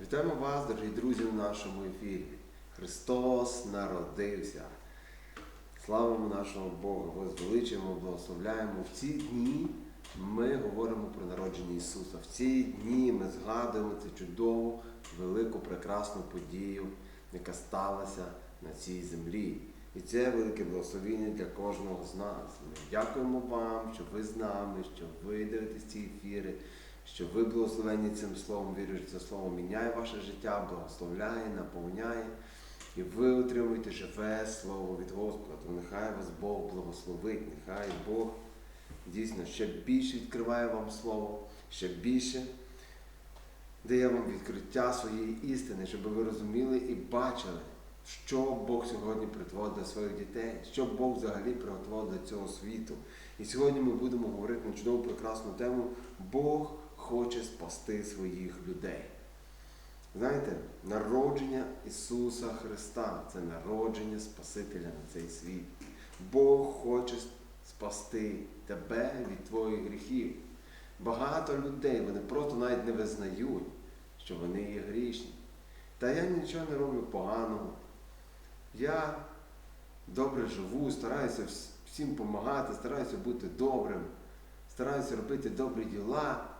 Вітаємо вас, дорогі друзі, в нашому ефірі. Христос народився. Славимо нашого Бога, возвеличуємо, благословляємо. В ці дні ми говоримо про народження Ісуса. В ці дні ми згадуємо цю чудову, велику, прекрасну подію, яка сталася на цій землі. І це велике благословіння для кожного з нас. Ми дякуємо вам, що ви з нами, що ви дивитесь ці ефіри, що ви благословені цим словом, вірю, що це слово міняє ваше життя, благословляє, наповняє. І ви отримуєте живе слово від Господа. То нехай вас Бог благословить, нехай Бог дійсно ще більше відкриває вам слово, ще більше дає вам відкриття своєї істини, щоб ви розуміли і бачили, що Бог сьогодні притворив для своїх дітей, що Бог взагалі приготував для цього світу. І сьогодні ми будемо говорити на чудову прекрасну тему Бог хоче спасти своїх людей. Знаєте, народження Ісуса Христа це народження Спасителя на цей світ. Бог хоче спасти тебе від твоїх гріхів. Багато людей вони просто навіть не визнають, що вони є грішні. Та я нічого не роблю поганого. Я добре живу, стараюся всім допомагати, стараюся бути добрим, стараюся робити добрі діла.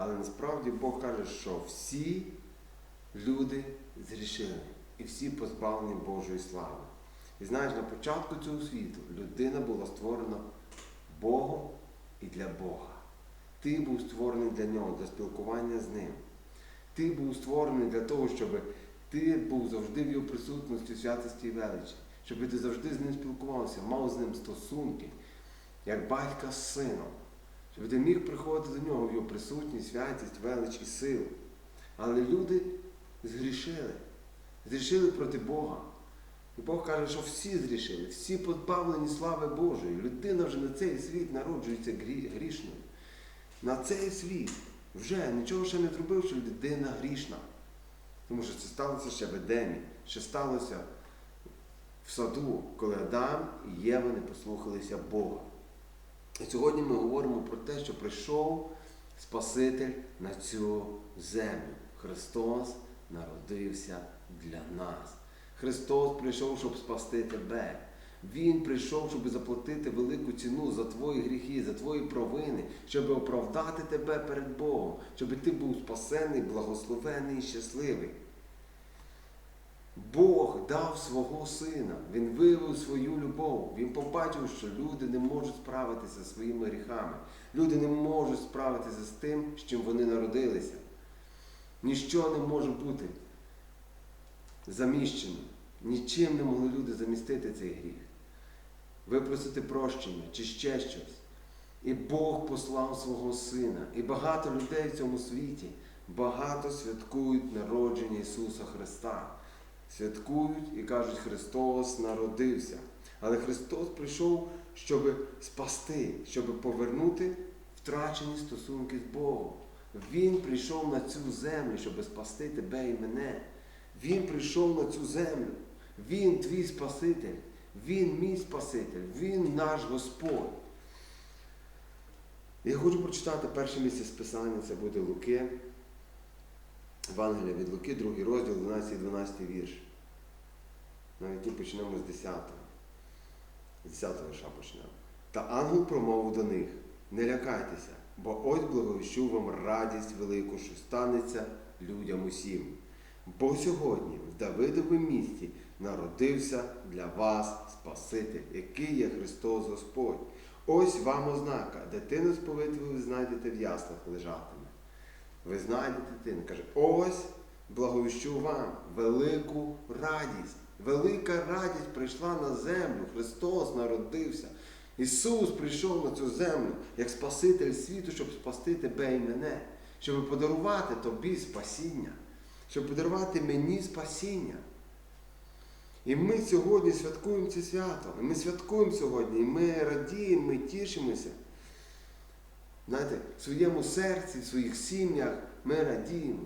Але насправді Бог каже, що всі люди зрішили і всі позбавлені Божої слави. І знаєш, на початку цього світу людина була створена Богом і для Бога. Ти був створений для нього, для спілкування з ним. Ти був створений для того, щоб ти був завжди в його присутності, святості і величі, щоб ти завжди з ним спілкувався, мав з ним стосунки, як батька з сином, щоб ти міг приходити до нього в його присутність, святість, велич і силу. Але люди згрішили, згрішили проти Бога. І Бог каже, що всі зрішили, всі позбавлені слави Божої. Людина вже на цей світ народжується грішною. На цей світ вже нічого ще не зробив, що людина грішна. Тому що це сталося ще в Едемі, ще сталося в саду, коли Адам і Єва не послухалися Бога. І сьогодні ми говоримо про те, що прийшов Спаситель на цю землю. Христос народився для нас. Христос прийшов, щоб спасти тебе. Він прийшов, щоб заплатити велику ціну за твої гріхи, за твої провини, щоб оправдати тебе перед Богом, щоб ти був спасений, благословений і щасливий. Бог дав свого сина, Він виявив свою любов. Він побачив, що люди не можуть справитися зі своїми гріхами. Люди не можуть справитися з тим, з чим вони народилися. Ніщо не може бути заміщено. Нічим не могли люди замістити цей гріх, випросити прощення чи ще щось. І Бог послав свого Сина. І багато людей в цьому світі багато святкують народження Ісуса Христа. Святкують і кажуть, Христос народився. Але Христос прийшов, щоб спасти, щоб повернути втрачені стосунки з Богом. Він прийшов на цю землю, щоб спасти тебе і мене. Він прийшов на цю землю. Він твій Спаситель, Він мій Спаситель, Він наш Господь. Я хочу прочитати перше місце з Писання, це буде Луки. Евангелія від Луки, другий розділ, 12 і 12 вірш. Навіть і почнемо з 10. З 10 вірша почнемо. Та ангел промовив до них: не лякайтеся, бо ось благовіщу вам радість велику, що станеться людям усім. Бо сьогодні в Давидовому місті народився для вас Спаситель, який є Христос Господь. Ось вам ознака, дитину сповиту ви знайдете в яслах лежатиме. Ви знайдете дитину. Каже, ось благовіщу вам велику радість. Велика радість прийшла на землю. Христос народився. Ісус прийшов на цю землю як Спаситель світу, щоб спасти тебе і мене, щоб подарувати тобі спасіння, щоб подарувати мені спасіння. І ми сьогодні святкуємо це свято. І ми святкуємо сьогодні, і ми радіємо, ми тішимося. Знаєте, в своєму серці, в своїх сім'ях ми радіємо.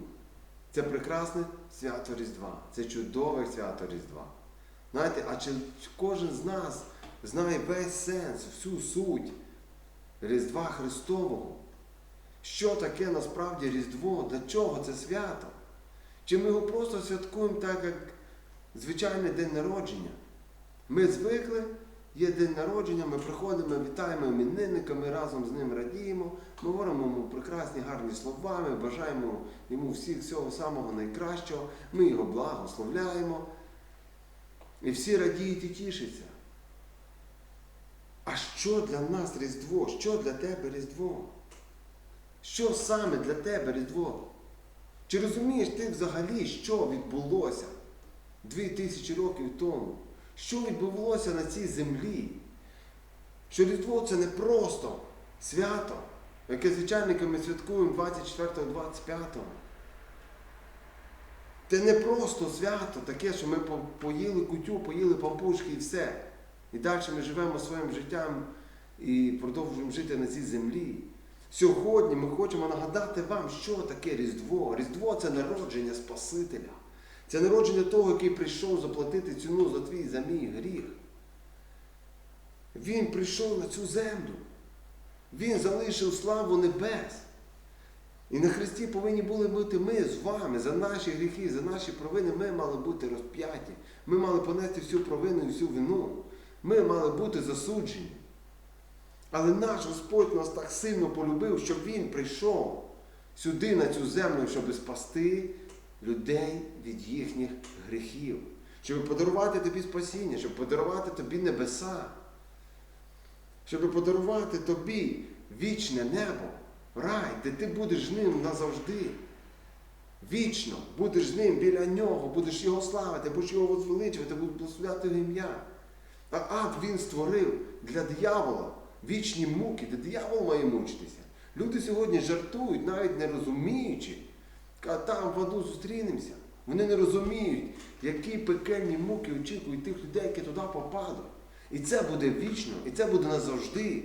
Це прекрасне свято Різдва, це чудове свято Різдва. Знаєте, а чи кожен з нас знає весь сенс, всю суть Різдва Христового? Що таке насправді Різдво? Для чого це свято? Чи ми його просто святкуємо так, як звичайний день народження? Ми звикли, є день народження, ми приходимо, вітаємо іменинника, ми разом з ним радіємо, ми говоримо йому прекрасні гарні слова, ми бажаємо йому всіх всього самого найкращого, ми його благословляємо. І всі радіють і тішаться. А що для нас Різдво? Що для тебе Різдво? Що саме для тебе Різдво? Чи розумієш ти взагалі, що відбулося дві тисячі років тому? Що відбулося на цій землі? Що Різдво це не просто свято, яке звичайники ми святкуємо 24-25. Це не просто свято таке, що ми поїли кутю, поїли пампушки і все. І далі ми живемо своїм життям і продовжуємо жити на цій землі. Сьогодні ми хочемо нагадати вам, що таке Різдво. Різдво це народження Спасителя. Це народження того, який прийшов заплатити ціну за твій за мій гріх. Він прийшов на цю землю. Він залишив славу небес. І на Христі повинні були бути ми з вами за наші гріхи, за наші провини. Ми мали бути розп'яті. Ми мали понести всю провину і всю вину. Ми мали бути засуджені. Але наш Господь нас так сильно полюбив, що Він прийшов сюди, на цю землю, щоб спасти людей від їхніх гріхів, щоб подарувати тобі спасіння, щоб подарувати тобі небеса, щоб подарувати тобі вічне небо, рай, де ти будеш з ним назавжди. Вічно будеш з ним біля нього, будеш його славити, будеш його возвеличувати, будеш благословляти його ім'я. А ад він створив для диявола вічні муки, де диявол має мучитися. Люди сьогодні жартують, навіть не розуміючи, кажуть, там в аду зустрінемося. Вони не розуміють, які пекельні муки очікують тих людей, які туди попадуть. І це буде вічно, і це буде назавжди.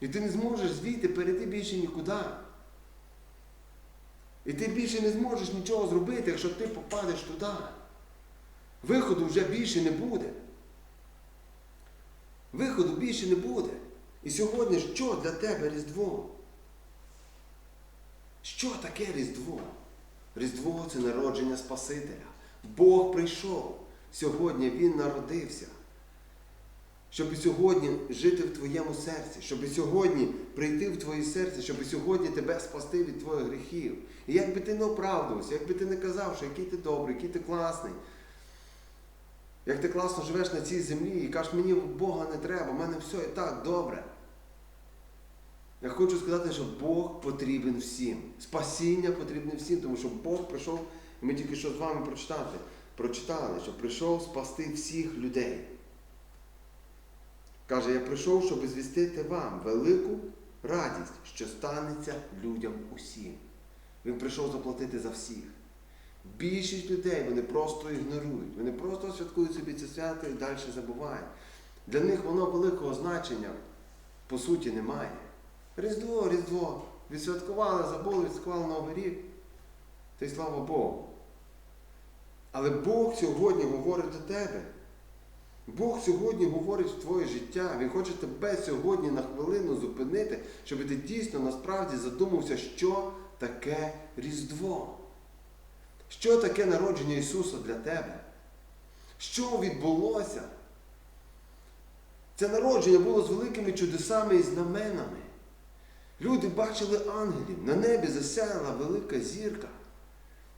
І ти не зможеш звідти перейти більше нікуди. І ти більше не зможеш нічого зробити, якщо ти попадеш туди. Виходу вже більше не буде. Виходу більше не буде. І сьогодні що для тебе Різдво? Що таке Різдво? Різдво це народження Спасителя. Бог прийшов. Сьогодні Він народився. Щоб сьогодні жити в твоєму серці, щоб сьогодні прийти в твоє серце, щоб сьогодні тебе спасти від твоїх гріхів. І як би ти не оправдувався, як би ти не казав, що який ти добрий, який ти класний, як ти класно живеш на цій землі і кажеш, мені Бога не треба, в мене все і так добре. Я хочу сказати, що Бог потрібен всім. Спасіння потрібне всім, тому що Бог прийшов, і ми тільки що з вами прочитати, прочитали, що прийшов спасти всіх людей. Каже, я прийшов, щоб звістити вам велику радість, що станеться людям усім. Він прийшов заплатити за всіх. Більшість людей вони просто ігнорують. Вони просто святкують собі це свято і далі забувають. Для них воно великого значення по суті немає. Різдво, Різдво. Відсвяткували, забули, відсвяткували Новий рік. Та й слава Богу. Але Бог сьогодні говорить до тебе. Бог сьогодні говорить в твоє життя. Він хоче тебе сьогодні на хвилину зупинити, щоб ти дійсно насправді задумався, що таке Різдво. Що таке народження Ісуса для тебе? Що відбулося? Це народження було з великими чудесами і знаменами. Люди бачили ангелів, на небі засяяла велика зірка.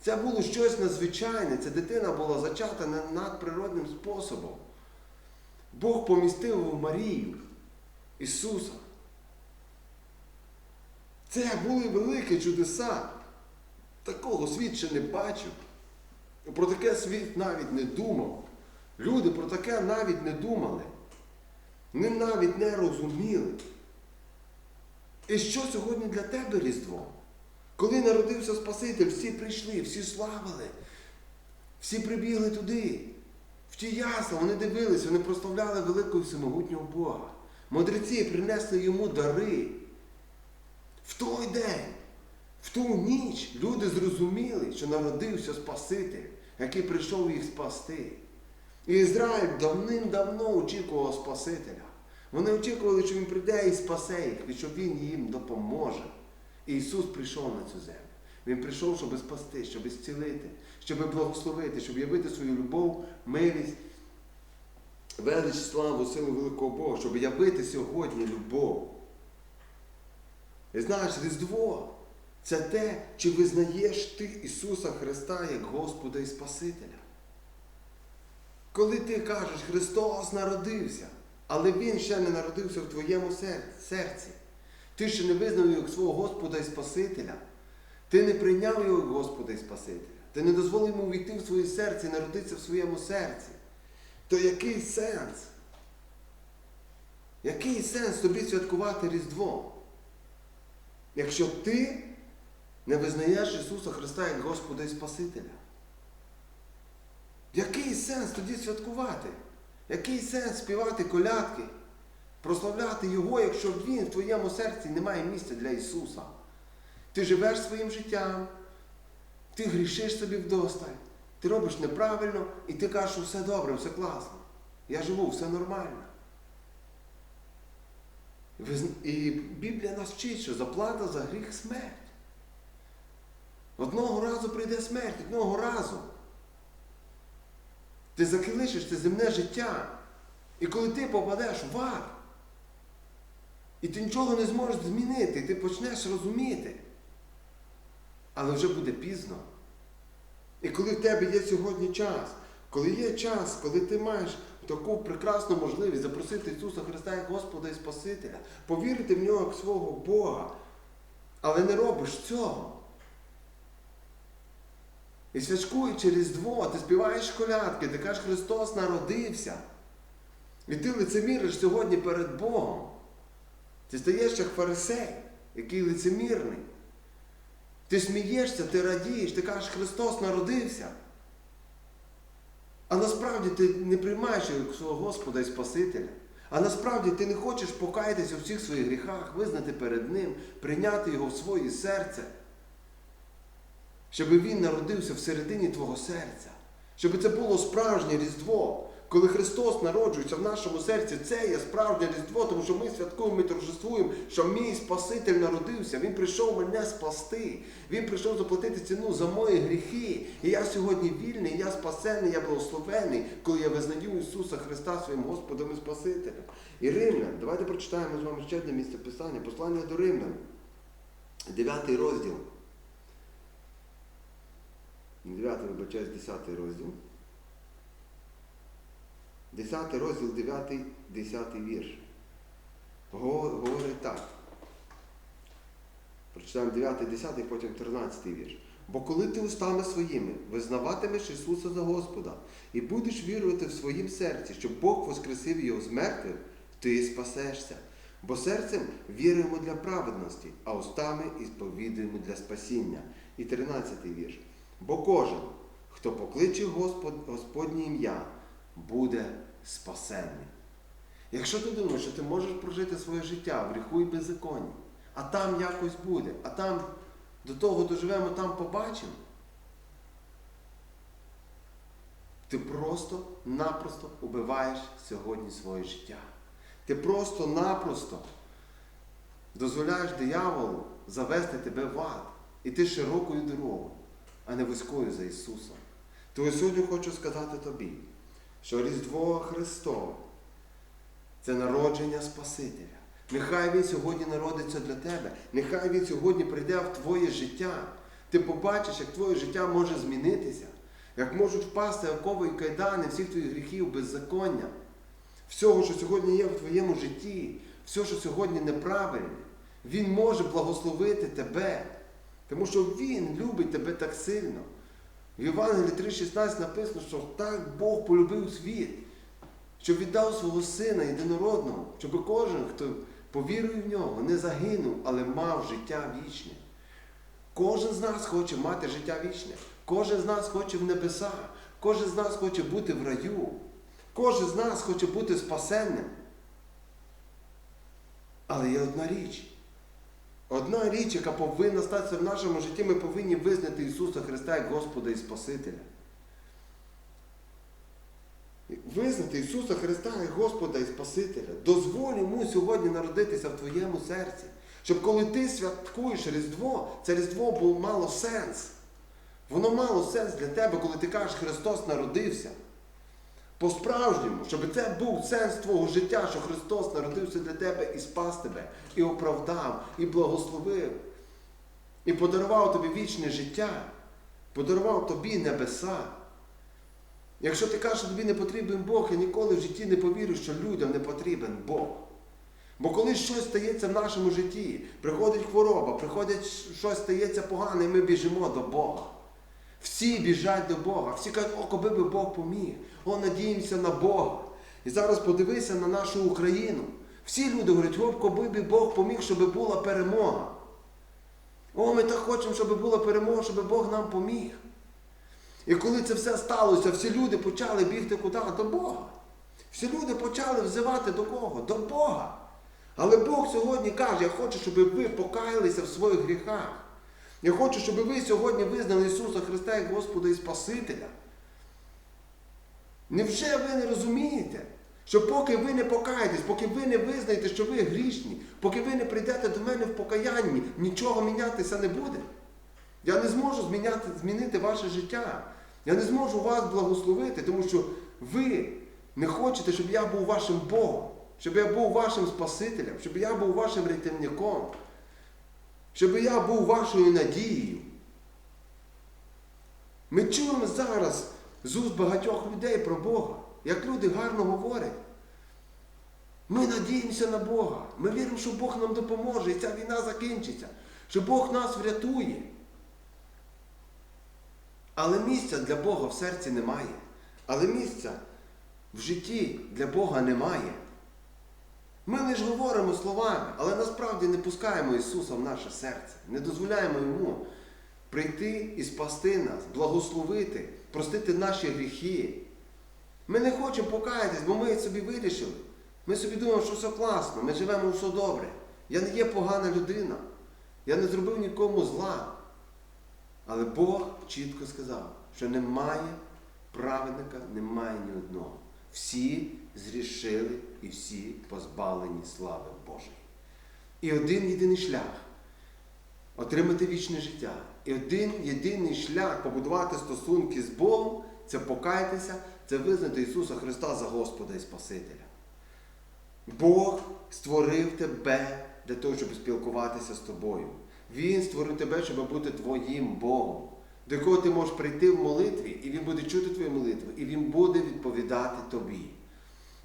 Це було щось надзвичайне, ця дитина була зачата надприродним способом. Бог помістив в Марію Ісуса. Це були великі чудеса. Такого світ ще не бачив. Про таке світ навіть не думав. Люди про таке навіть не думали. Вони навіть не розуміли. І що сьогодні для тебе Різдво? Коли народився Спаситель, всі прийшли, всі славили, всі прибігли туди. В ті ясла вони дивилися, вони прославляли великого всемогутнього Бога. Мудреці принесли йому дари. В той день, в ту ніч люди зрозуміли, що народився Спаситель, який прийшов їх спасти. І Ізраїль давним-давно очікував Спасителя. Вони очікували, що Він прийде і спасе їх, і що Він їм допоможе. І Ісус прийшов на цю землю. Він прийшов, щоб спасти, щоб зцілити, щоб благословити, щоб явити свою любов, милість, велич, славу, силу великого Бога, щоб явити сьогодні любов. І знаєш, Різдво це те, чи визнаєш ти Ісуса Христа як Господа і Спасителя. Коли ти кажеш, Христос народився, але Він ще не народився в твоєму серці. Ти ще не визнав його як свого Господа і Спасителя. Ти не прийняв його як Господа і Спасителя. Ти не дозволив йому війти в своє серце і народитися в своєму серці. То який сенс? Який сенс тобі святкувати Різдво? Якщо ти не визнаєш Ісуса Христа як Господа і Спасителя? Який сенс тоді святкувати? Який сенс співати колядки, прославляти Його, якщо Він в твоєму серці не має місця для Ісуса? Ти живеш своїм життям, ти грішиш собі вдосталь, ти робиш неправильно і ти кажеш, що все добре, все класно. Я живу, все нормально. І Біблія нас вчить, що заплата за гріх смерть. Одного разу прийде смерть, одного разу. Ти закилишиш це земне життя. І коли ти попадеш в ад, і ти нічого не зможеш змінити, ти почнеш розуміти. Але вже буде пізно. І коли в тебе є сьогодні час, коли є час, коли ти маєш таку прекрасну можливість запросити Ісуса Христа як Господа і Спасителя, повірити в нього як свого Бога, але не робиш цього. І свячкуючи Різдво, ти співаєш колядки, ти кажеш, Христос народився. І ти лицеміриш сьогодні перед Богом. Ти стаєш як фарисей, який лицемірний. Ти смієшся, ти радієш, ти кажеш, Христос народився. А насправді ти не приймаєш його свого Господа і Спасителя. А насправді ти не хочеш покаятися у всіх своїх гріхах, визнати перед Ним, прийняти Його в своє серце, щоб Він народився всередині твого серця, щоб це було справжнє Різдво. Коли Христос народжується в нашому серці, це є справжнє Різдво, тому що ми святкуємо, ми торжествуємо, що мій Спаситель народився. Він прийшов мене спасти. Він прийшов заплатити ціну за мої гріхи. І я сьогодні вільний, я спасений, я благословений, коли я визнаю Ісуса Христа своїм Господом і Спасителем. І Римлян, давайте прочитаємо з вами ще одне місце Писання, послання до Римлян, 9 розділ. 9, вибачаюсь, 10 розділ. 10 розділ 9, 10 вірш. Говорить так. Прочитаємо 9, 10, потім 13 вірш. Бо коли ти устами своїми визнаватимеш Ісуса за Господа і будеш вірувати в своїм серці, що Бог воскресив його з мертвих, ти спасешся. Бо серцем віруємо для праведності, а устами і сповідуємо для спасіння. І 13 вірш. Бо кожен, хто покличе Господ, Господнє ім'я, буде спасенний. Якщо ти думаєш, що ти можеш прожити своє життя в гріху і беззаконні, а там якось буде, а там до того доживемо, там побачимо, ти просто-напросто убиваєш сьогодні своє життя. Ти просто-напросто дозволяєш дияволу завести тебе в ад. І ти широкою дорогою, а не вузькою за Ісусом. Тому сьогодні хочу сказати тобі, що Різдво Христове це народження Спасителя. Нехай Він сьогодні народиться для тебе. Нехай Він сьогодні прийде в твоє життя. Ти побачиш, як твоє життя може змінитися, як можуть впасти окови і кайдани всіх твоїх гріхів, беззаконня, всього, що сьогодні є в твоєму житті, все, що сьогодні неправильне. Він може благословити тебе, тому що Він любить тебе так сильно. В Євангелії 3,16 написано, що так Бог полюбив світ, що віддав свого сина єдинородного, щоб кожен, хто повірує в нього, не загинув, але мав життя вічне. Кожен з нас хоче мати життя вічне. Кожен з нас хоче в небесах. Кожен з нас хоче бути в раю. Кожен з нас хоче бути спасенним. Але є одна річ. Одна річ, яка повинна статися в нашому житті, ми повинні визнати Ісуса Христа як Господа і Спасителя. Визнати Ісуса Христа як Господа і Спасителя. Дозволь йому сьогодні народитися в твоєму серці. Щоб коли ти святкуєш Різдво, це Різдво було мало сенс. Воно мало сенс для тебе, коли ти кажеш, Христос народився. По-справжньому, щоб це був сенс твого життя, що Христос народився для тебе і спас тебе, і оправдав, і благословив, і подарував тобі вічне життя, подарував тобі небеса. Якщо ти кажеш, що тобі не потрібен Бог, я ніколи в житті не повірю, що людям не потрібен Бог. Бо коли щось стається в нашому житті, приходить хвороба, приходить щось стається погане, і ми біжимо до Бога. Всі біжать до Бога, всі кажуть, о, коби би Бог поміг, о, надіємося на Бога. І зараз подивися на нашу Україну. Всі люди говорять, о, коби би Бог поміг, щоб була перемога. О, ми так хочемо, щоб була перемога, щоб Бог нам поміг. І коли це все сталося, всі люди почали бігти куди? До Бога. Всі люди почали взивати до кого? До Бога. Але Бог сьогодні каже, я хочу, щоб ви покаялися в своїх гріхах. Я хочу, щоб ви сьогодні визнали Ісуса Христа як Господа і Спасителя. Невже ви не розумієте, що поки ви не покаєтесь, поки ви не визнаєте, що ви грішні, поки ви не прийдете до мене в покаянні, нічого мінятися не буде? Я не зможу зміняти, змінити ваше життя. Я не зможу вас благословити, тому що ви не хочете, щоб я був вашим Богом, щоб я був вашим Спасителем, щоб я був вашим рятівником, щоб я був вашою надією. Ми чуємо зараз з уст багатьох людей про Бога, як люди гарно говорять. Ми надіємося на Бога. Ми віримо, що Бог нам допоможе, і ця війна закінчиться, що Бог нас врятує. Але місця для Бога в серці немає. Але місця в житті для Бога немає. Ми лише говоримо словами, але насправді не пускаємо Ісуса в наше серце, не дозволяємо Йому прийти і спасти нас, благословити, простити наші гріхи. Ми не хочемо покаятись, бо ми собі вирішили. Ми собі думаємо, що все класно, ми живемо все добре. Я не є погана людина. Я не зробив нікому зла. Але Бог чітко сказав, що немає праведника, немає ні одного. Всі зрішили і всі позбавлені слави Божої. І один єдиний шлях отримати вічне життя. І один єдиний шлях побудувати стосунки з Богом це покаятися, це визнати Ісуса Христа за Господа і Спасителя. Бог створив тебе для того, щоб спілкуватися з тобою. Він створив тебе, щоб бути твоїм Богом, до якого ти можеш прийти в молитві, і Він буде чути твої молитви, і Він буде відповідати тобі.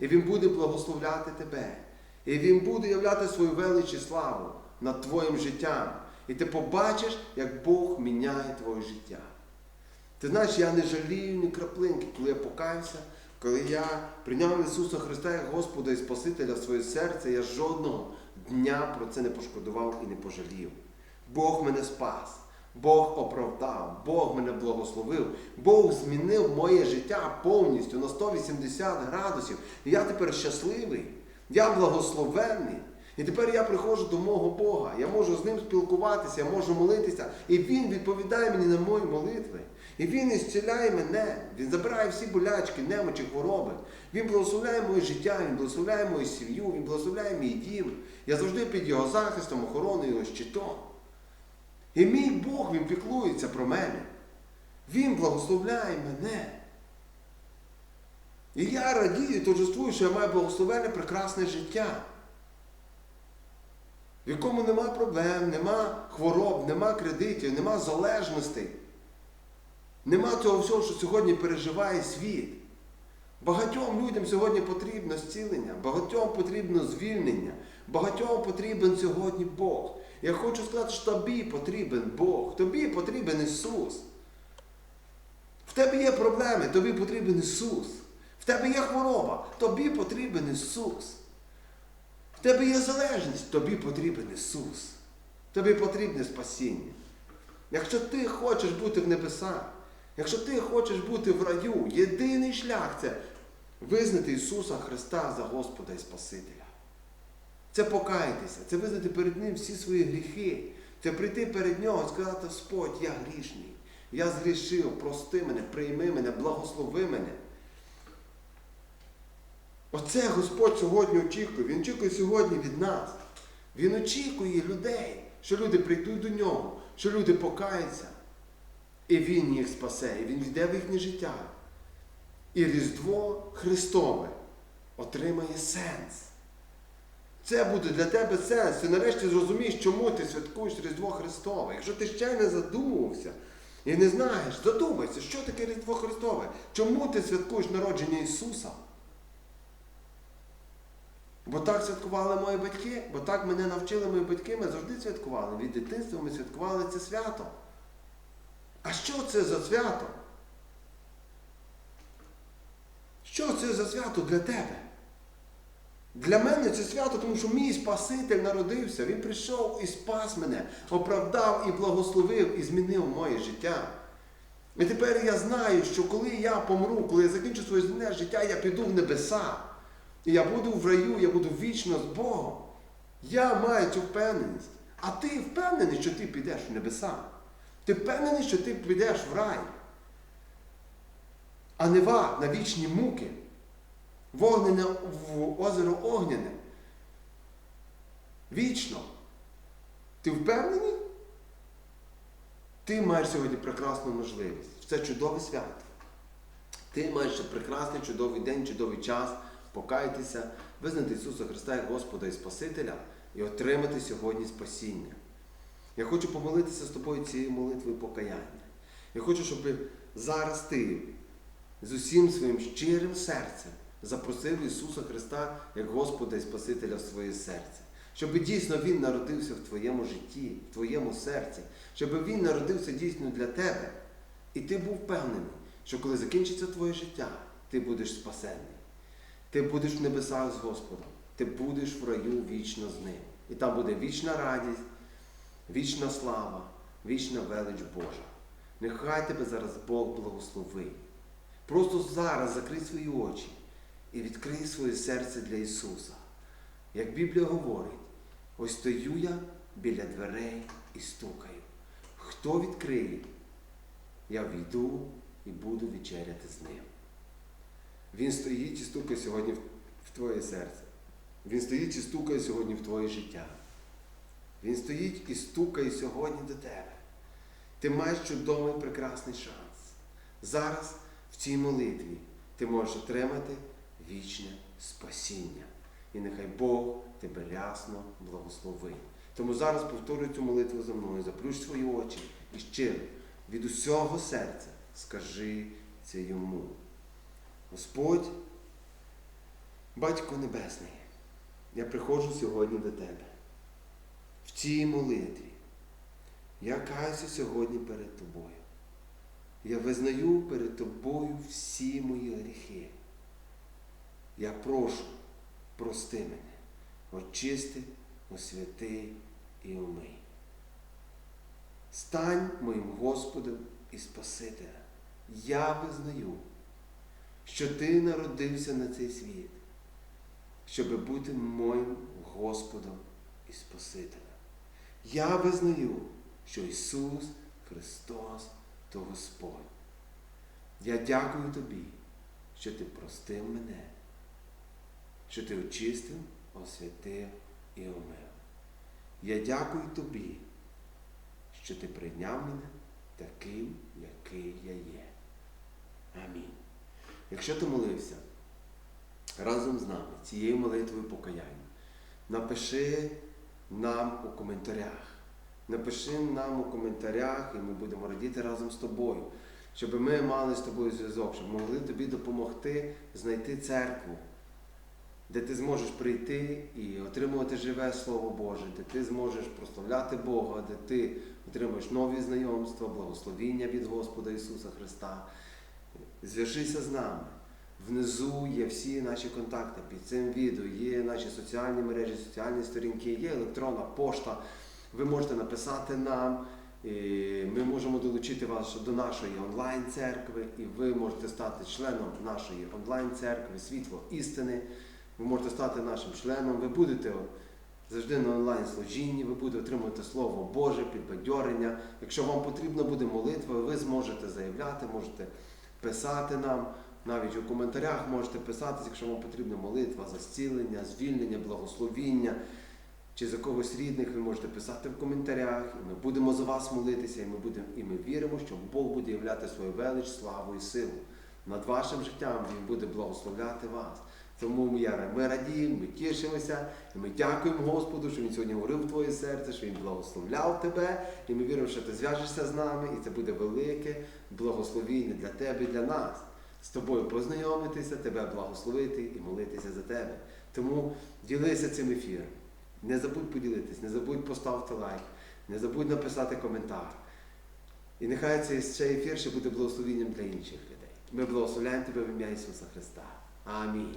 І Він буде благословляти тебе. І Він буде являти свою велич і славу над твоїм життям. І ти побачиш, як Бог міняє твоє життя. Ти знаєш, я не жалію ні краплинки, коли я покаявся, коли я прийняв Ісуса Христа як Господа і Спасителя в своє серце, я жодного дня про це не пошкодував і не пожалів. Бог мене спас, Бог оправдав, Бог мене благословив, Бог змінив моє життя повністю на 180 градусів. І я тепер щасливий, я благословенний. І тепер я приходжу до мого Бога, я можу з ним спілкуватися, я можу молитися, і Він відповідає мені на мої молитви. І Він ісціляє мене, Він забирає всі болячки, немочі, хвороби. Він благословляє моє життя, Він благословляє мою сім'ю, Він благословляє мій дім. Я завжди під його захистом, охороною, щитом. І мій Бог він піклується про мене. Він благословляє мене. І я радію, торжествую, що я маю благословенне прекрасне життя, в якому нема проблем, нема хвороб, нема кредитів, нема залежностей. Нема того всього, що сьогодні переживає світ. Багатьом людям сьогодні потрібно зцілення, багатьом потрібно звільнення, багатьом потрібен сьогодні Бог. Я хочу сказати, що тобі потрібен Бог, тобі потрібен Ісус. В тебе є проблеми, тобі потрібен Ісус. В тебе є хвороба, тобі потрібен Ісус. В тебе є залежність, тобі потрібен Ісус. Тобі потрібне спасіння. Якщо ти хочеш бути в небесах, якщо ти хочеш бути в раю, єдиний шлях це визнати Ісуса Христа за Господа і Спасителя. Це покаятися, це визнати перед Ним всі свої гріхи, це прийти перед Нього і сказати, Господь, я грішний, я згрішив, прости мене, прийми мене, благослови мене. Оце Господь сьогодні очікує. Він очікує сьогодні від нас. Він очікує людей, що люди прийдуть до нього, що люди покаються. І Він їх спасе, і Він війде в їхнє життя. І Різдво Христове отримає сенс. Це буде для тебе сенс. Ти нарешті зрозумієш, чому ти святкуєш Різдво Христове. Якщо ти ще не задумувався і не знаєш, задумайся, що таке Різдво Христове. Чому ти святкуєш народження Ісуса? Бо так святкували мої батьки, бо так мене навчили мої батьки, ми завжди святкували. Від дитинства ми святкували це свято. А що це за свято? Що це за свято для тебе? Для мене це свято, тому що мій Спаситель народився. Він прийшов і спас мене, оправдав і благословив, і змінив моє життя. І тепер я знаю, що коли я помру, коли я закінчу своє земне життя, я піду в небеса. І я буду в раю, я буду вічно з Богом. Я маю цю впевненість. А ти впевнений, що ти підеш в небеса. Ти впевнений, що ти підеш в рай. А не в ад, на вічні муки. Вогнене в озеро Огняне. Вічно. Ти впевнений? Ти маєш сьогодні прекрасну можливість. Це чудове свято. Ти маєш прекрасний чудовий день, чудовий час покаятися, визнати Ісуса Христа як Господа і Спасителя і отримати сьогодні спасіння. Я хочу помолитися з тобою цією молитвою покаяння. Я хочу, щоб зараз ти з усім своїм щирим серцем запросив Ісуса Христа як Господа і Спасителя в своє серце. Щоб дійсно Він народився в твоєму житті, в твоєму серці, щоб Він народився дійсно для тебе. І ти був впевнений, що коли закінчиться твоє життя, ти будеш спасенний. Ти будеш в небесах з Господом, ти будеш в раю вічно з Ним. І там буде вічна радість, вічна слава, вічна велич Божа. Нехай тебе зараз Бог благословить. Просто зараз закрий свої очі і відкрий своє серце для Ісуса. Як Біблія говорить, ось стою я біля дверей і стукаю. Хто відкриє, я війду і буду вечеряти з ним. Він стоїть і стукає сьогодні в твоє серце. Він стоїть і стукає сьогодні в твоє життя. Він стоїть і стукає сьогодні до тебе. Ти маєш чудовий прекрасний шанс. Зараз в цій молитві ти можеш отримати вічне спасіння. І нехай Бог тебе рясно благословить. Тому зараз повторюй цю молитву за мною, заплющ свої очі і щиро від усього серця скажи це йому. Господь, Батько Небесний, я приходжу сьогодні до Тебе. В цій молитві. Я каюся сьогодні перед Тобою. Я визнаю перед Тобою всі мої гріхи. Я прошу, прости мене, очисти, освяти і умий. Стань моїм Господом і Спасителем. Я визнаю, що Ти народився на цей світ, щоб бути моїм Господом і Спасителем. Я визнаю, що Ісус Христос то Господь. Я дякую Тобі, що Ти простив мене, що Ти очистив, освятив і омив. Я дякую Тобі, що Ти прийняв мене таким, який я є. Амінь. Якщо ти молився разом з нами цією молитвою покаяння, напиши нам у коментарях. Напиши нам у коментарях, і ми будемо радіти разом з тобою, щоб ми мали з тобою зв'язок, щоб могли тобі допомогти знайти церкву, де ти зможеш прийти і отримувати живе Слово Боже, де ти зможеш прославляти Бога, де ти отримаєш нові знайомства, благословіння від Господа Ісуса Христа. Зв'яжися з нами. Внизу є всі наші контакти під цим відео, є наші соціальні мережі, соціальні сторінки, є електронна пошта. Ви можете написати нам, ми можемо долучити вас до нашої онлайн-церкви, і ви можете стати членом нашої онлайн-церкви, світло істини. Ви можете стати нашим членом, ви будете завжди на онлайн-служінні, ви будете отримувати Слово Боже, підбадьорення. Якщо вам потрібна буде молитва, ви зможете заявляти, можете писати нам. Навіть у коментарях можете писати, якщо вам потрібна молитва за зцілення, звільнення, благословіння. чи за когось рідних, ви можете писати в коментарях, і ми будемо за вас молитися, і ми, будемо, і ми віримо, що Бог буде являти свою велич, славу і силу. Над вашим життям Він буде благословляти вас. Тому ми, радіємо, ми тішимося, і ми дякуємо Господу, що Він сьогодні говорив в твоє серце, що Він благословляв тебе, і ми віримо, що ти зв'яжешся з нами, і це буде велике благословіння для тебе і для нас. З тобою познайомитися, тебе благословити і молитися за тебе. Тому ділися цим ефіром. Не забудь поділитись, не забудь поставити лайк, не забудь написати коментар. І нехай цей ефір ще буде благословенням для інших людей. Ми благословляємо тебе в ім'я Ісуса Христа. Амінь.